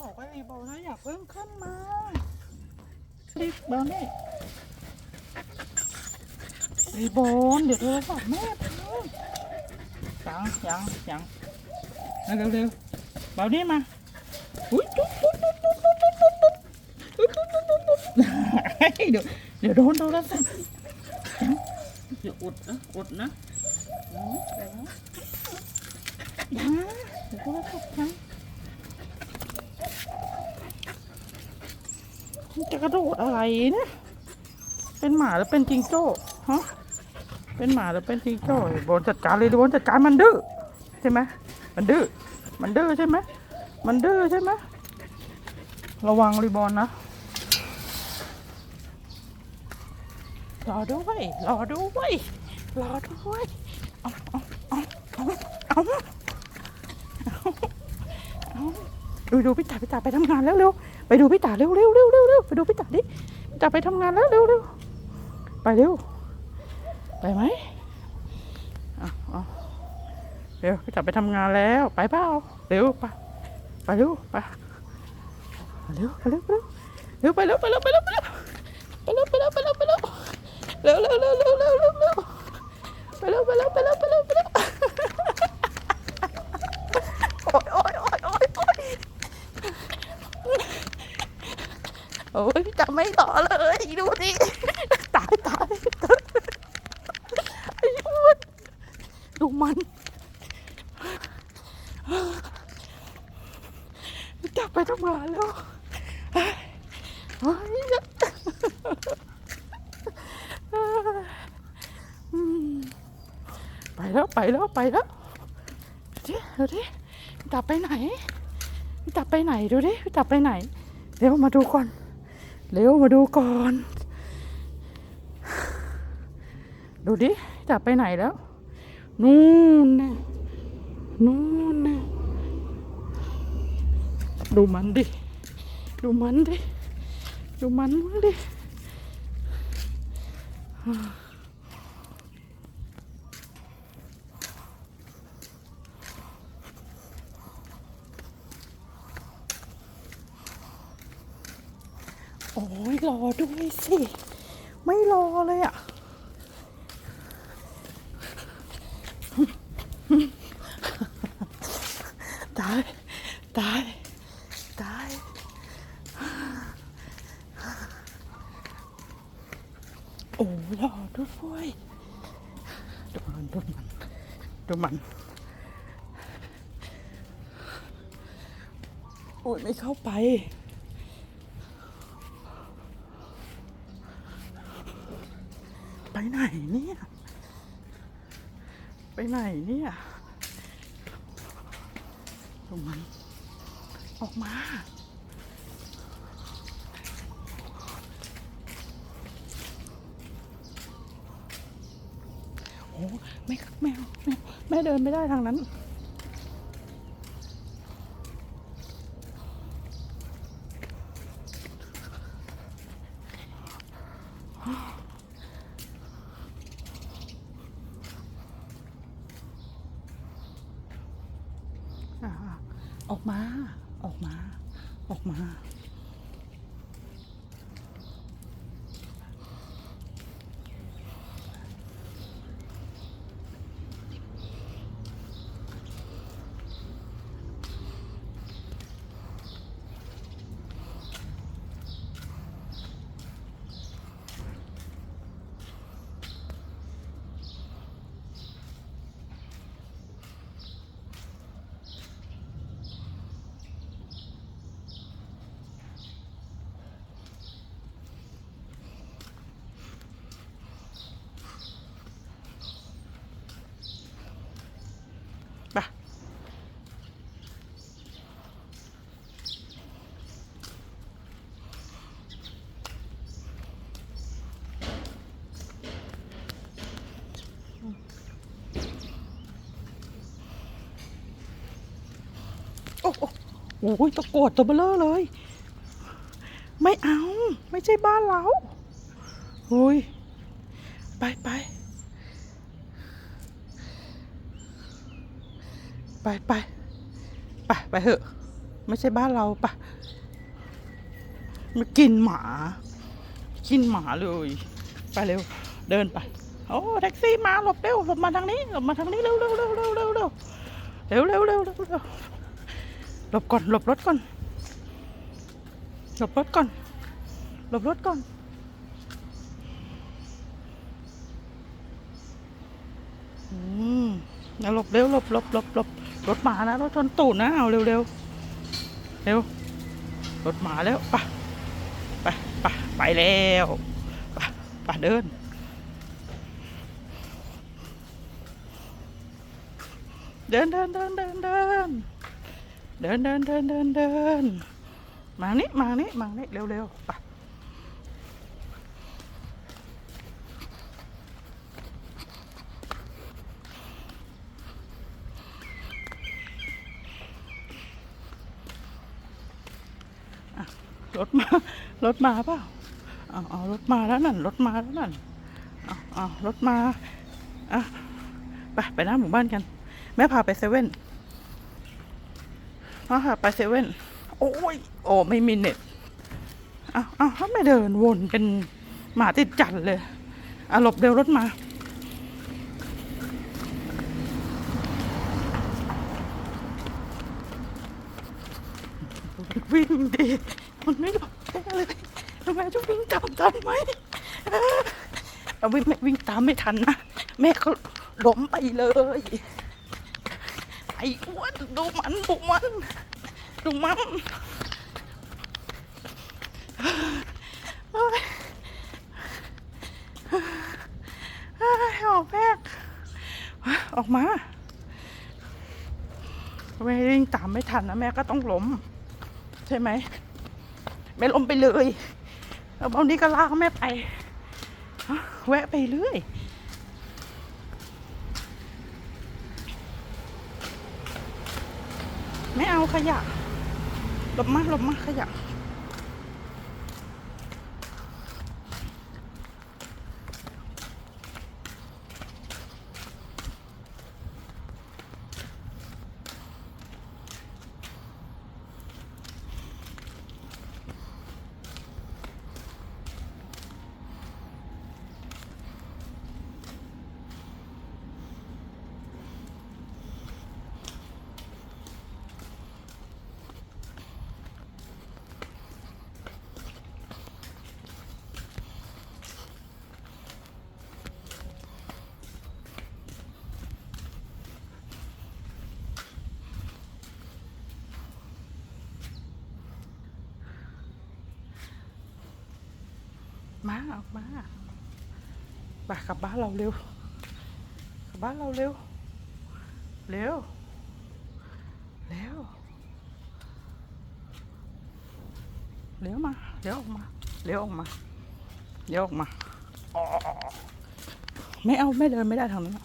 บอกว่ารีโบนะอย่าเพิ่งขึ้นมารีบเบอร์นี่รีโบนเดี๋ยวโทรศัพท์แม่พังยังยังยังเร็วเร็วๆเบานี่มาอุ้ยตุ๊ดตุ๊ดตุ๊ดตุ๊ดตุ๊ดตุ๊ดตุ๊ดตุ๊ดตุ๊ดตุ๊ดตุ๊ดตุ๊ดเดี๋ยวเดี๋ยวโดนโทรศัพท์เดี๋ยวอุดนะอุดนะอืมเดี๋ยวนะยังเดี๋ยวโทรศัพท์พัง มัน จะกระโดดอะไรเนี่ยเป็นหมาหรือเป็นจิงโจ้ฮะเป็นหมาหรือเป็นจิงโจ้โบนจัดการเลยโบนจัดการมันดื้อใช่ไหมมันดื้อมันดื้อใช่ไหมมันดื้อใช่ไหมระวังรีบอลนะรอด้วยรอด้วยรอด้วยเอาเอาเอาเอาเอา ดูดูพี่ตาพี่ตาไปทำงานแล้วเร็วไปดูพี่ตาเร็วเร็วเร็วเร็วเร็วไปดูพี่ตาดิพี่ตาไปทำงานแล้วเร็วเร็วไปเร็วไปไหมอะเอาเร็วพี่ตาไปทำงานแล้ว ไปเปล่าเร็วไปไปเร็วไปเร็วไปเร็วไปเร็วเร็วไปเร็วไปเร็วไปเร็วไปเร็วไปเร็วไปเร็วไปเร็วไปเร็วเร็วเร็วเร็วเร็วเร็วเร็วเร็วไปเร็วไปเร็วไปเร็วไปเร็วไปเร็วโอ๊ยโอ๊ยโอ๊ยโอ๊ยโอ๊ย โอ้ยจะไม่ต่อเลยดูดิตายตายตายไอ้อ้วนดูมันจับไปทำงานแล้วเฮ้ยไปแล้วไปแล้วไปแล้วเดี๋ยวดูดิจับไปไหนจับไปไหนดูดิจับไปไหนเร็วมาดูก่อน เร็วมาดูก่อน ดูดิจับไปไหนแล้ว นู่นน่ะนู่นน่ะดูมันดิ ดูมันดิ ดูมันมั้งดิ รอด้วยสิ ไม่รอเลยอะ ตาย ตาย ตาย โอ้รอด้วยดูมันดูมันดูมันโอ้ยไม่เข้าไปไหนเนี่ย ไหนเนี่ยลงมันออกมาโอ้แม่แมวแม่เดินไม่ได้ทางนั้น อ่า ออกมา ออกมา ออกมา โอ้ยตะโกรธตัวเบลอเลย ไม่เอา ไม่ใช่บ้านเราโอ้ย ไปไปไปไปไปไปเถอะ ไม่ใช่บ้านเราปะมากินหมา กินหมาเลย ไปเร็ว เดินไป โอ้แท็กซี่มาหลบเร็วหลบมาทางนี้หลบมาทางนี้เร็วเร็วเร็วเร็วเร็วเร็วเร็วเร็วเร็ว ลบก่อนหลบรถก่อนหลบรถก่อนหลบรถก่อนอืมเอาหลบเร็วหลบหลบหลบหลบรถหมานะรถชนตูดนะเอาเร็วเร็วเร็วรถหมาแล้วไปไปไปไปแล้วไปไปเดินเดินเดินเดินเดินเดิน เดินเดินเดินเดินเดินมานี่มานี่มานี่เร็วเร็วไปรถมารถมาเปล่าเอาเอารถมาแล้วนั่นรถมาแล้วนั่นเอาเอารถมาอะไปไปหน้าหมู่บ้านกัน แม่พาไปเซเว่น พ่อค่ะ ไปเซเว่น โอ้ย โอ้ไม่มีเน็ตอ้าวอ้าวเขาไม่เดินวนเป็นหมาติดจันเลยอะหลบเร็วรถมา วิ่งดี มันไม่หลบได้เลยทำไมจะวิ่งตามทันไหมเออเอาวิ่งไม่วิ่งตามไม่ทันนะ แม่เขาล้มไปเลย ไอ้อ้วนดูมันดูมันดูมันเฮ้ยเฮ้ออกแพกออกมาแม่วิ่งตามไม่ทันนะแม่ก็ต้องล้ม ใช่ไหมแม่ล้มไปเลยแล้วบางทีก็ลากแม่ไปฮะแวะไปเรื่อย ไม่เอาขยะหลบมาหลบมาขยะ มาออกมาไปกลับบ้านเราเร็ว กลับบ้านเราเร็ว เร็ว เร็ว เร็วมา เร็วออกมา เร็วออกมา เร็วออกมา ไม่เอาไม่เดินไม่ได้ทางนั้นอ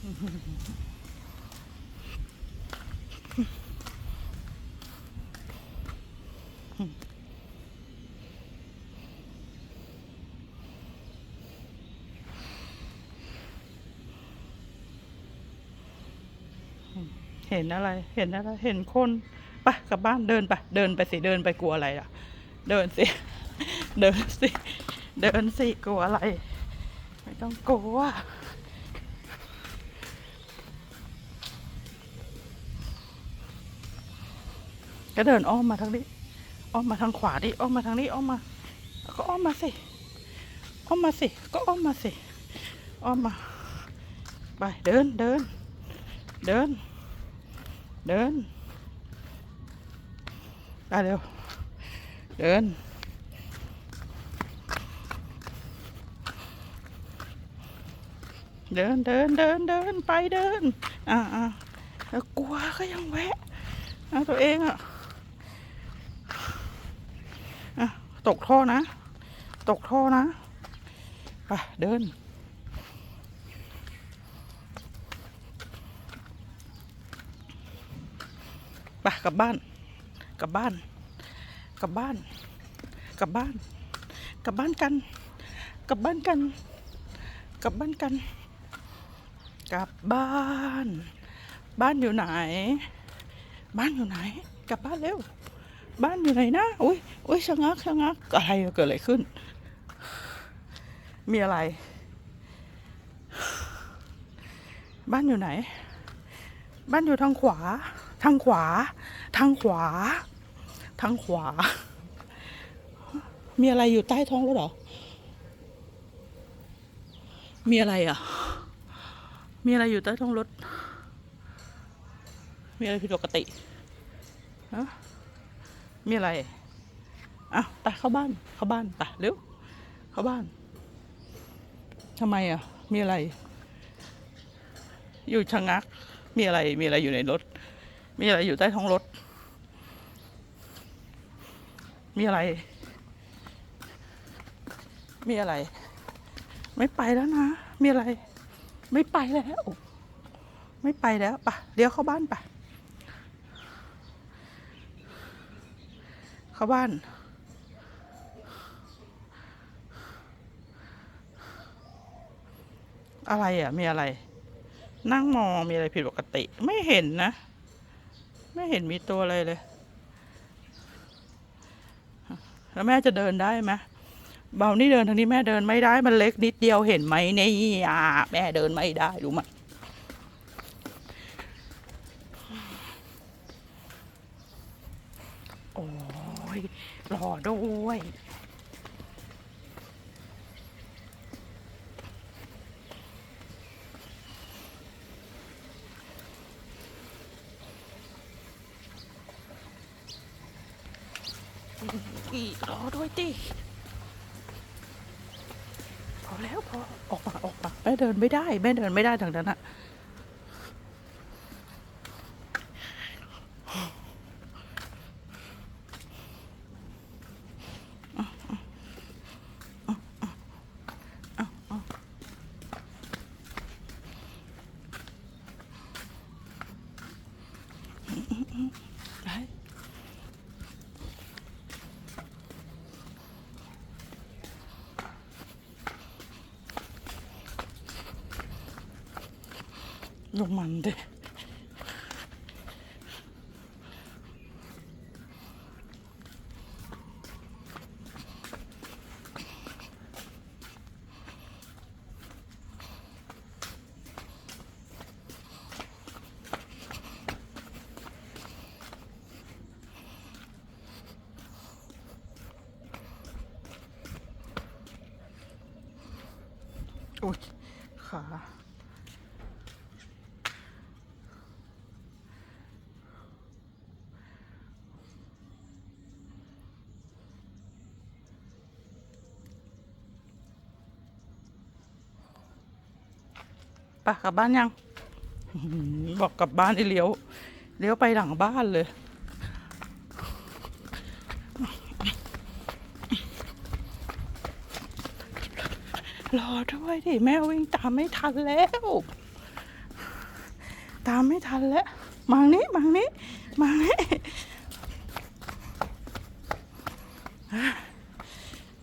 เห็นอะไร เห็นอะไร เห็นคนไปกลับบ้านเดินไป เดินไปสิ เดินไปกลัวอะไรล่ะ เดินสิ เดินสิ เดินสิ กลัวอะไร ไม่ต้องกลัว ก็เดินอ้อมมาทางนี้ อ้อมมาทางขวาดิ อ้อมมาทางนี้ อ้อมมา ก็อ้อมมาสิ อ้อมมาสิ ก็อ้อมมาสิ อ้อมมา ไป เดิน เดิน เดิน เดินไปเร็ว เดิน เดิน เดิน เดิน เดิน ไปเดิน อ่าอ่าแล้วกลัวก็ยังแวะ เอาตัวเองอะ อะ ตกท่อนะ ตกท่อนะไปเดิน ไปกลับบ้าน กลับบ้าน กลับบ้าน กลับบ้าน กลับบ้านกัน กลับบ้านกัน กลับบ้านกัน กลับบ้าน บ้านอยู่ไหน บ้านอยู่ไหน กลับบ้านเร็ว บ้านอยู่ไหนนะอุ้ยอุ้ยชะงักชะงักอะไรเกิดอะไรขึ้น มีอะไร บ้านอยู่ไหน บ้านอยู่ทางขวา ทางขวา ทางขวา ทางขวา มีอะไรอยู่ใต้ท้องรถหรอ มีอะไรอะ มีอะไรอยู่ใต้ท้องรถ มีอะไรผิดปกติ ฮะ มีอะไรอะไปเข้าบ้าน เข้าบ้านไปเร็ว เข้าบ้านทำไมอะ มีอะไร อยู่ชะงัก มีอะไร มีอะไรอยู่ในรถ มีอะไรอยู่ใต้ท้องรถ มีอะไร มีอะไร ไม่ไปแล้วนะ มีอะไร ไม่ไปแล้ว ไม่ไปแล้วปะเดี๋ยวเข้าบ้านปะ เข้าบ้าน อะไรอะ มีอะไร นั่งมองมีอะไรผิดปกติ ไม่เห็นนะ ไม่เห็นมีตัวอะไรเลย แล้วแม่จะเดินได้ไหมเบานี่เดินทางนี้แม่เดินไม่ได้มันเล็กนิดเดียวเห็นไหมเนี่ยอะแม่เดินไม่ได้รู้ไหมโอ้ ยรอด้วยอีกรอด้วยติพอแล้วพอออกมาออกมาแม่เดินไม่ได้แม่เดินไม่ได้ทางนั้นอะไป ลงมันดิอุ้ย ปะกลับบ้านยัง บอกกลับบ้านไอ้เลี้ยว เลี้ยวไปหลังบ้านเลย รอด้วยดิแม่วิ่งตามไม่ทันแล้ว ตามไม่ทันแล้วมังนี้มังนี้มังนี้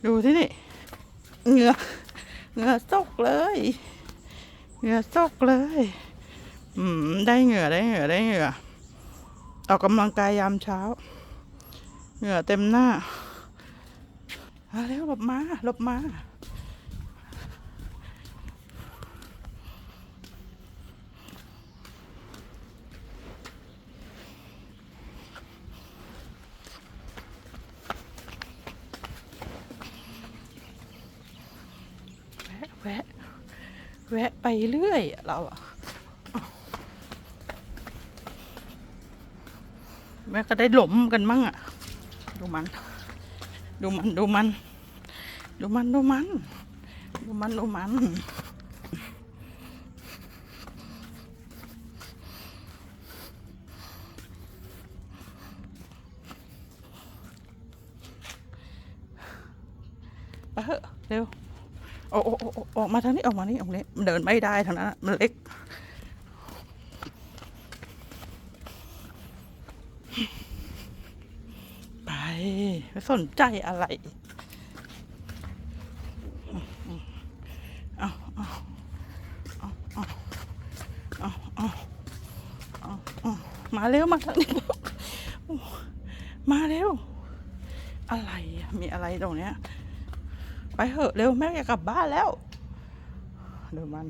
ดูที่นี่ เหงือเหงือซกเลย เหงื่อซกเลย อืม ได้เหงื่อได้เหงื่อได้เหงื่อ ออกกำลังกายยามเช้า เหงื่อเต็มหน้ามาแล้วหลบมาหลบมา แวะแวะ แวะไปเรื่อยเราอะแม่ก็ได้หลมกันมั่งอะดูมัน ดูมัน ดูมัน ดูมัน ดูมัน ดูมัน ดูมัน อโอ้ออกมาทางนี้ออกมานี่ออกนี้มันเดินไม่ได้ทางนั้นมันเล็ก ไปไม่สนใจอะไรเอาเอาเอาเอาเอาเอามาเร็วมาทางนี้มาเร็ว อะไรมีอะไรตรงเนี้ย ไปเถอะเร็วแม่อยากกลับบ้านแล้วเดี๋ยวมัน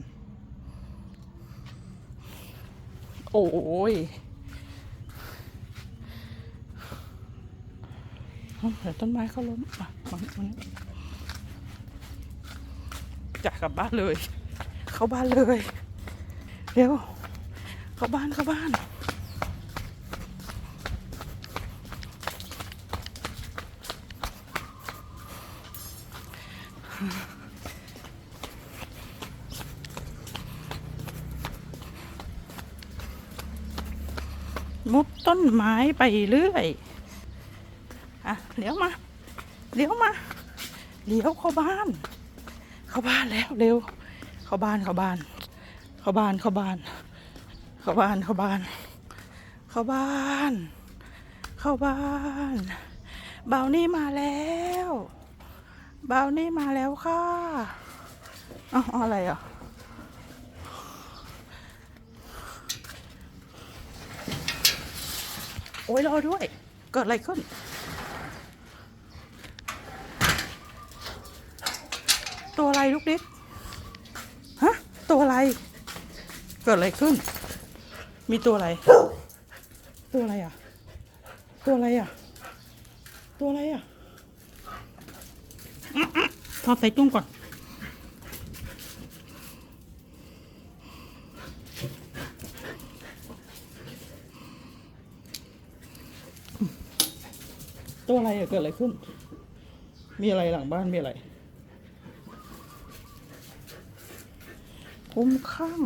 โอ้ยเดี๋ยวต้นไม้เขาล้มอะมันมันจะกลับบ้านเลย เข้าบ้านเลย เร็ว เข้าบ้านเข้าบ้าน ไม้ไปเรื่อย อะเลี้ยวมา เลี้ยวมา เลี้ยวเข้าบ้าน เข้าบ้านแล้วเร็ว เข้าบ้านเข้าบ้าน เข้าบ้านเข้าบ้าน เข้าบ้านเข้าบ้าน เข้าบ้าน เข้าบ้านเบานี่มาแล้วเบานี่มาแล้วค่ะอ้าเออะไรอะ โอ้ยรอด้วย เกิดอะไรขึ้น ตัวอะไรลูกดิ๊กฮะ ตัวอะไร เกิดอะไรขึ้น มีตัวอะไร ตัวอะไรอะ ตัวอะไรอะ ตัวอะไรอะทอดใส่ตุ้งก่อน อะไรอะเกิดอะไรขึ้น มีอะไรหลังบ้านมีอะไรคุ้มข้าง